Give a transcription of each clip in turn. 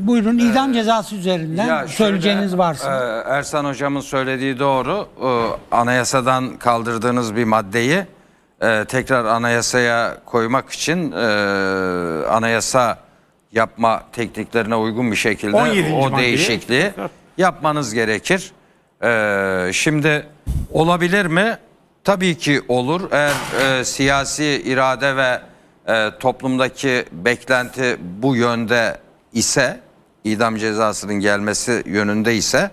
Buyurun idam cezası üzerinden Ya söyleyeceğiniz şöyle, varsa. e, Ersan hocamın söylediği doğru. E, anayasadan kaldırdığınız bir maddeyi e, tekrar anayasaya koymak için e, anayasa yapma tekniklerine uygun bir şekilde 17. o maddeyi. değişikliği yapmanız gerekir. E, şimdi olabilir mi? Tabii ki olur. Eğer e, siyasi irade ve e, toplumdaki beklenti bu yönde ise idam cezasının gelmesi yönünde ise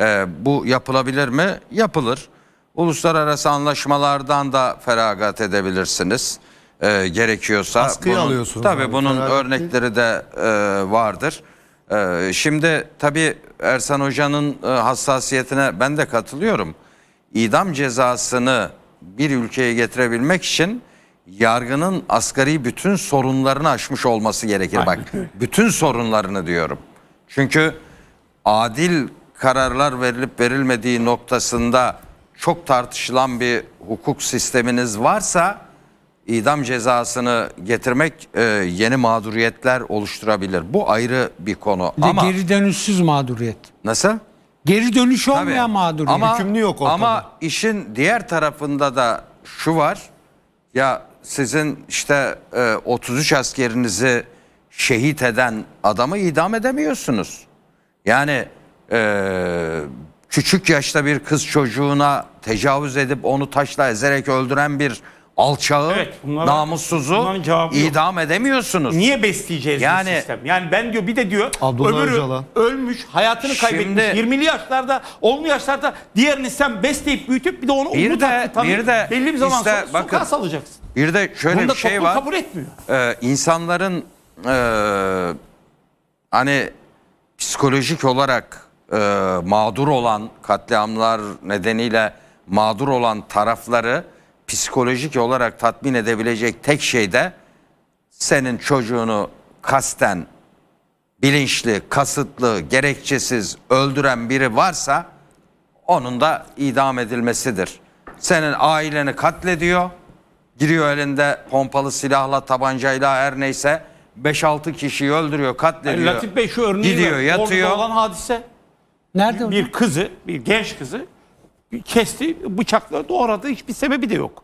e, bu yapılabilir mi? Yapılır. Uluslararası anlaşmalardan da feragat edebilirsiniz e, gerekiyorsa. Askıya Bunun- alıyorsunuz Tabii abi, bunun feragat örnekleri de e, vardır. E, şimdi tabii Ersan Hoca'nın e, hassasiyetine ben de katılıyorum. İdam cezasını bir ülkeye getirebilmek için yargının asgari bütün sorunlarını aşmış olması gerekir. Bak bütün sorunlarını diyorum. Çünkü adil kararlar verilip verilmediği noktasında çok tartışılan bir hukuk sisteminiz varsa idam cezasını getirmek e, yeni mağduriyetler oluşturabilir. Bu ayrı bir konu. Bir de Ama geri dönüşsüz mağduriyet. nasıl? Geri dönüş Tabii. olmayan mağduriyet. Ama, Hükümlü yok ortada. Ama işin diğer tarafında da şu var. Ya sizin işte e, 33 askerinizi şehit eden adamı idam edemiyorsunuz. Yani e, küçük yaşta bir kız çocuğuna tecavüz edip onu taşla ezerek öldüren bir alçağı, Evet, bunlara- namussuzu yok. idam edemiyorsunuz. Niye besleyeceğiz Yani- bu sistem? Yani ben diyor bir de diyor Abdullah öbürü Öcalan. ölmüş, hayatını kaybetmiş. Şimdi- 20'li yaşlarda, 10'lu yaşlarda diğerini sen besleyip büyütüp bir de onu Bir umut de- tanıyıp bir de belli bir zaman işte sonra bakın, sokağa salacaksın. Bir de şöyle Bunu da bir şey var. kabul etmiyor. Ee, insanların e, hani psikolojik olarak e, mağdur olan katliamlar nedeniyle mağdur olan tarafları psikolojik olarak tatmin edebilecek tek şey de senin çocuğunu kasten bilinçli, kasıtlı, gerekçesiz öldüren biri varsa onun da idam edilmesidir. Senin aileni katlediyor. Giriyor elinde pompalı silahla, tabancayla her neyse 5-6 kişiyi öldürüyor, katlediyor. Latif Bey şu örneği Gidiyor, ver. yatıyor. Orada olan hadise Nerede bir kızı, bir genç kızı kesti, bıçakla doğradı. Hiçbir sebebi de yok.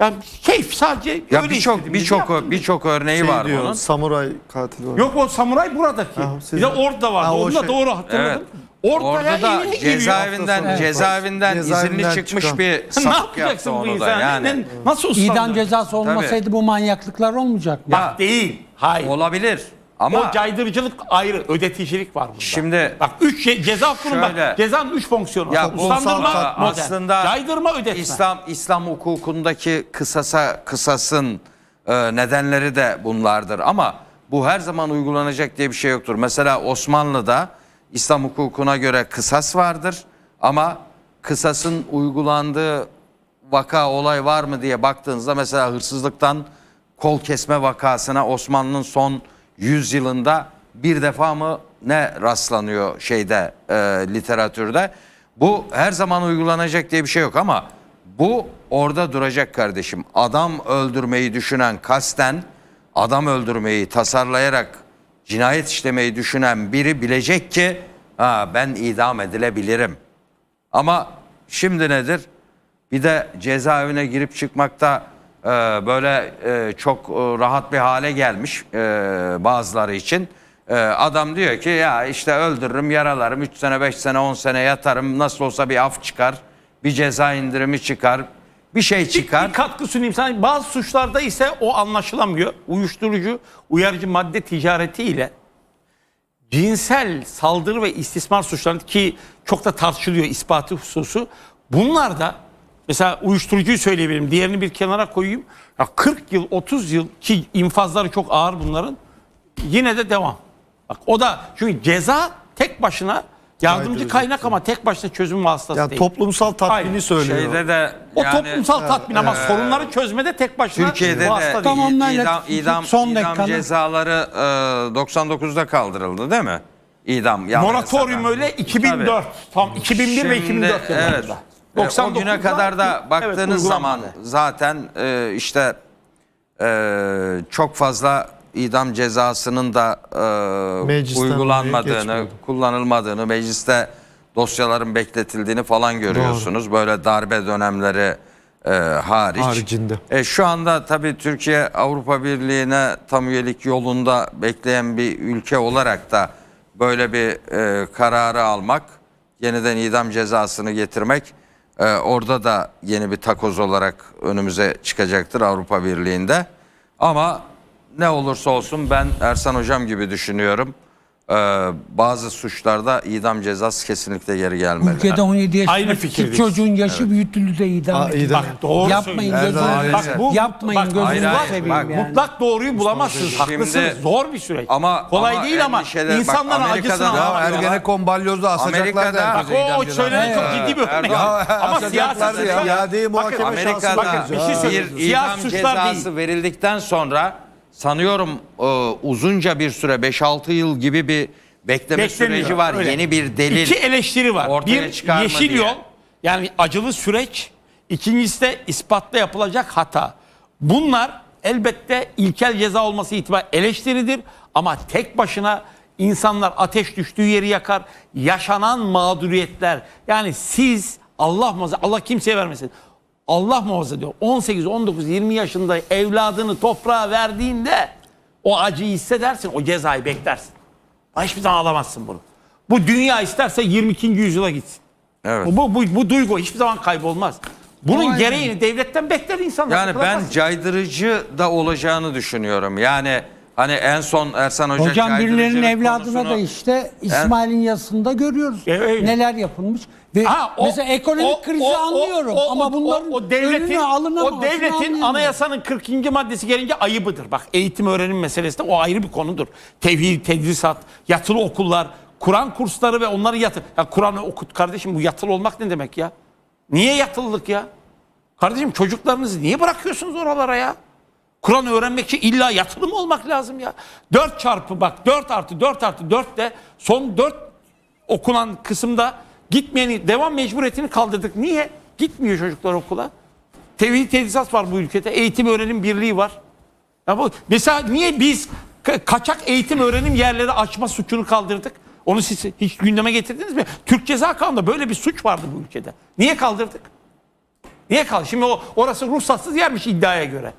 Yani keyif sadece Ya öyle birçok istedim, birçok yaptım. birçok örneği Şey var diyor, bunun. Samuray katili var. Yok o samuray buradaki. Ha, siz- bir de orada vardı. Ha, o Onu da şey- doğru hatırladım. Ortaya Orada da yeni giriyor. cezaevinden Evet. cezaevinden Cezaevinden izinli çıkmış çıkan. bir ne sapık yaptı yapacaksın bu onu da insan? yani. Ne- Nasıl İdam uslanacak? cezası olmasaydı bu manyaklıklar olmayacak mı? Bak değil. Hayır. Olabilir ama o caydırıcılık ayrı, ödeticilik var burada. Şimdi- bak üç şey, ceza hakkının Şöyle. bak cezanın üç fonksiyonu Ya var. bu Uslandırma, aslında caydırma, ödetme. İslam İslam hukukundaki kısasa kısasın e, nedenleri de bunlardır ama bu her zaman uygulanacak diye bir şey yoktur. Mesela Osmanlı'da İslam hukukuna göre kısas vardır ama kısasın uygulandığı vaka olay var mı diye baktığınızda mesela hırsızlıktan kol kesme vakasına Osmanlı'nın son 100 yılında bir defa mı ne rastlanıyor şeyde e, literatürde. Bu her zaman uygulanacak diye bir şey yok ama bu orada duracak kardeşim. Adam öldürmeyi düşünen kasten adam öldürmeyi tasarlayarak cinayet işlemeyi düşünen biri bilecek ki ha, ben idam edilebilirim. Ama şimdi nedir? Bir de cezaevine girip çıkmakta e, böyle e, çok e, rahat bir hale gelmiş e, bazıları için. E, adam diyor ki ya işte öldürürüm, yaralarım, 3 sene, 5 sene, 10 sene yatarım. Nasıl olsa bir af çıkar, bir ceza indirimi çıkar, bir şey çıkar. Bir katkı sunayım sana. Bazı suçlarda ise o anlaşılamıyor. Uyuşturucu, uyarıcı madde ticaretiyle cinsel saldırı ve istismar suçları ki çok da tartışılıyor ispatı hususu. Bunlar da mesela uyuşturucuyu söyleyebilirim. Diğerini bir kenara koyayım. Ya 40 yıl, 30 yıl ki infazları çok ağır bunların. Yine de devam. Bak o da çünkü ceza tek başına yardımcı kaynak ama tek başına çözüm vasıtası Ya değil. toplumsal tatmini Aynen. söylüyor. Şeyde de o yani toplumsal tatmin ama sorunları çözmede tek başına Türkiye'de vasıta de değil. Tamam. İdam, idam, son idam dakikanı- cezaları e, 99'da kaldırıldı değil mi? İdam. yani Moratorium öyle 2004. Tam 2001 ve Şimdi, 2004 evet. yıllarında. E, o güne 99'da kadar da evet, baktığınız zaman uygulanmadı. zaten e, işte e, çok fazla idam cezasının da e, Meclisten uygulanmadığını, kullanılmadığını, mecliste dosyaların bekletildiğini falan görüyorsunuz. Böyle darbe dönemleri e, hariç. Haricinde. E, şu anda tabii Türkiye Avrupa Birliği'ne tam üyelik yolunda bekleyen bir ülke olarak da böyle bir e, kararı almak, yeniden idam cezasını getirmek e, orada da yeni bir takoz olarak önümüze çıkacaktır Avrupa Birliği'nde. Ama ne olursa olsun ben Ersan Hocam gibi düşünüyorum. E, bazı suçlarda idam cezası kesinlikle geri gelmeli. Ülkede 17 Aynı yaşındaki fikirdeyiz. çocuğun yaşı büyütülü de idam Aa, idam. Bak doğru Yapmayın söylüyorsun. gözünüzü Bak bu Yapmayın bak, gözünüzü hayır, hayır, seveyim bak, yani. Mutlak doğruyu bulamazsınız. Şimdi- Haklısınız. Zor bir süreç. Ama- kolay ama değil ama endişeler- bak, insanların Amerika'da acısını da- anlamıyorlar. Ergenekon balyozda asacaklar Amerika'da- da Bak herkese o, idam o cezası. söylenen çok ciddi bir örnek. Erdoğan- Ama asacaklar siyasi ya. suçlar. Muhakeme Bakın, şansı Amerika'da bakın, bir şey idam suçlar cezası değil. verildikten sonra sanıyorum e, uzunca bir süre 5-6 yıl gibi bir bekleme Bekleniyor, süreci var. öyle. Yeni bir delil. İki eleştiri var. ortaya bir çıkarma yeşil diye. yol yani acılı süreç. İkincisi de ispatta yapılacak hata. Bunlar elbette ilkel ceza olması itibariyle eleştiridir. Ama tek başına insanlar ateş düştüğü yeri yakar. Yaşanan mağduriyetler. Yani siz Allah muhafaza Allah kimseye vermesin. Allah muhafaza diyor. 18, 19, 20 yaşında evladını toprağa verdiğinde o acıyı hissedersin. O cezayı beklersin. Hiçbir zaman alamazsın bunu. Bu dünya isterse 22. yüzyıla gitsin. Evet. Bu, bu, bu duygu hiçbir zaman kaybolmaz. Bunun Aynen. gereğini devletten bekler insanlar. Yani ben caydırıcı da olacağını düşünüyorum. Yani hani en son Ersan Hoca Hocam birilerinin caydırıcılık evladına konusunu- da işte İsmail'in yazısında görüyoruz. E, öyle. Neler yapılmış. Ve Ha, o- mesela ekonomik o- krizi o- o- anlıyorum o- ama o- bunların o devletin, önüne alınamamasını o devletin anlayamıyorum. anayasanın 40. maddesi gelince ayıbıdır. Bak eğitim öğrenim meselesi de o ayrı bir konudur. Tevhid, tedrisat, yatılı okullar, Kur'an kursları ve onları yatır. Ya Kur'an'ı okut kardeşim bu yatılı olmak ne demek ya? Niye yatılılık ya? Kardeşim çocuklarınızı niye bırakıyorsunuz oralara ya? Kur'an öğrenmek için illa yatılı mı olmak lazım ya? 4 çarpı bak 4 artı 4 artı 4 de son 4 okunan kısımda gitmeyeni devam mecburiyetini kaldırdık. Niye? Gitmiyor çocuklar okula. Tevhid tedrisat var bu ülkede. Eğitim öğrenim birliği var. Ya bu, mesela niye biz ka- kaçak eğitim öğrenim yerleri açma suçunu kaldırdık? Onu siz hiç gündeme getirdiniz mi? Türk Ceza Kanunu'nda böyle bir suç vardı bu ülkede. Niye kaldırdık? Niye kaldı? Şimdi o orası ruhsatsız yermiş iddiaya göre.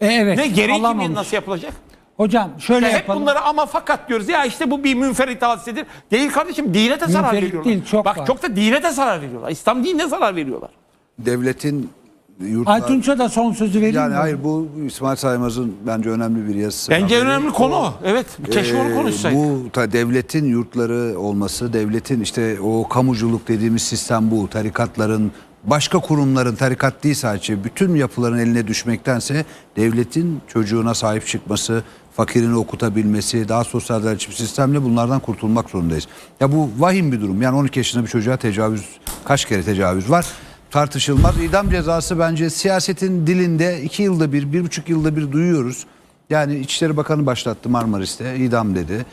E, evet. Ne gereği alamamış. nasıl yapılacak? Hocam şöyle hep yapalım. bunları ama fakat diyoruz. Ya işte bu bir münferit hadisedir. Değil kardeşim dine de zarar Münferit veriyorlar. değil, çok Bak var. çok da dine de zarar veriyorlar. İslam dinine zarar veriyorlar. Devletin yurtlar... Aytunç'a da son sözü vereyim Yani mi? hayır bu İsmail Saymaz'ın bence önemli bir yazısı. Bence Haberi. önemli konu o. Evet. Keşke onu Ee, konuşsaydık. Bu ta devletin yurtları olması, devletin işte o kamuculuk dediğimiz sistem bu. Tarikatların, başka kurumların tarikat değil sadece bütün yapıların eline düşmektense devletin çocuğuna sahip çıkması, fakirini okutabilmesi, daha sosyal adaletçi bir sistemle bunlardan kurtulmak zorundayız. Ya bu vahim bir durum. Yani 12 yaşında bir çocuğa tecavüz, kaç kere tecavüz var? Tartışılmaz. İdam cezası bence siyasetin dilinde iki yılda bir, bir buçuk yılda bir duyuyoruz. Yani İçişleri Bakanı başlattı Marmaris'te idam dedi.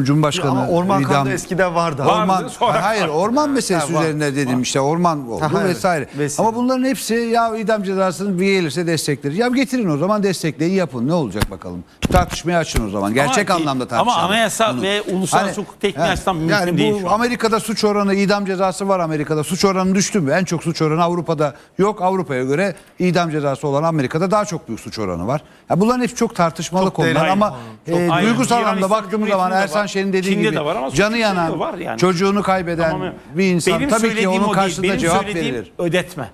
Cumhurbaşkanı Ama Orman idam. Kanunu eskiden vardı. Var. Orman, Vardı, sonra- hayır orman meselesi Ha, var, üzerine dedim işte orman oldu Ha, vesaire. Vesile. Ama bunların hepsi ya idam cezasını bir gelirse destekleriz. Ya getirin o zaman destekleyin yapın ne olacak bakalım. Tartışmaya açın o zaman gerçek Ama- anlamda ama tartışalım. anayasa ve uluslararası hukuk tekniği açısından mümkün yani değil bu şu an. Amerika'da suç oranı idam cezası var Amerika'da suç oranı düştü mü? En çok suç oranı Avrupa'da yok Avrupa'ya göre idam cezası olan Amerika'da daha çok büyük suç oranı var. Ya bunların hepsi çok tartışmalı Çok konular ama Çok e, duygusal anlamda baktığımız zaman Ersan var. Şen'in dediği Çin'de gibi de var ama canı Türkiye'de yanan de var yani. çocuğunu kaybeden Tamam. bir insan Benim tabii ki söylediğim onun o değil. karşısında Benim cevap söylediğim verilir. ödetme.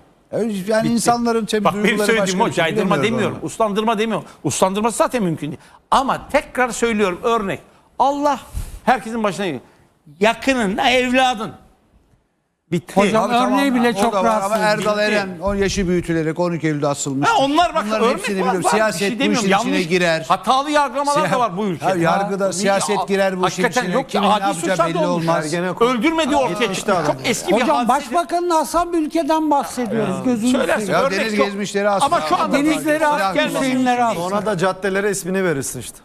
Yani insanların tabii Bak benim duyguları söylediğim o bir şey, caydırma bilemiyorum demiyorum. ama. Uslandırma demiyorum. Uslandırması zaten mümkün değil. Ama tekrar söylüyorum örnek. Allah herkesin başına geliyor. Yakınınla evladın. Bitti. Hocam Tabii tamam, örneği bile o çok da var rahatsız Ama edici. Erdal Eren o yaşı büyütülerek 12 Eylül'de asılmış. Ha, onlar bak Bunların örnek hepsini var, biliyorum. var. Bir Siyaset şey bu demiyorum. işin içine Yanlış, girer. Hatalı yargılamalar da Siya- var bu ülkede. Ha, yargıda Ha, siyaset girer bu işin Hakikaten içine. yok ya Kimin ne adi yapacağı suçlar da belli olmuş. olmaz. Ergenekon. Öldürmediği ortaya çıktı. Çok eski bir Hocam hadise. başbakanın asab ülkeden bahsediyoruz. Gözünü Söylersin. seveyim. Ya Örnek deniz gezmişleri asla. Ama şu anda Denizleri Silah at, gelmesin. Hüseyinleri at. Sonra da caddelere ismini verirsin işte.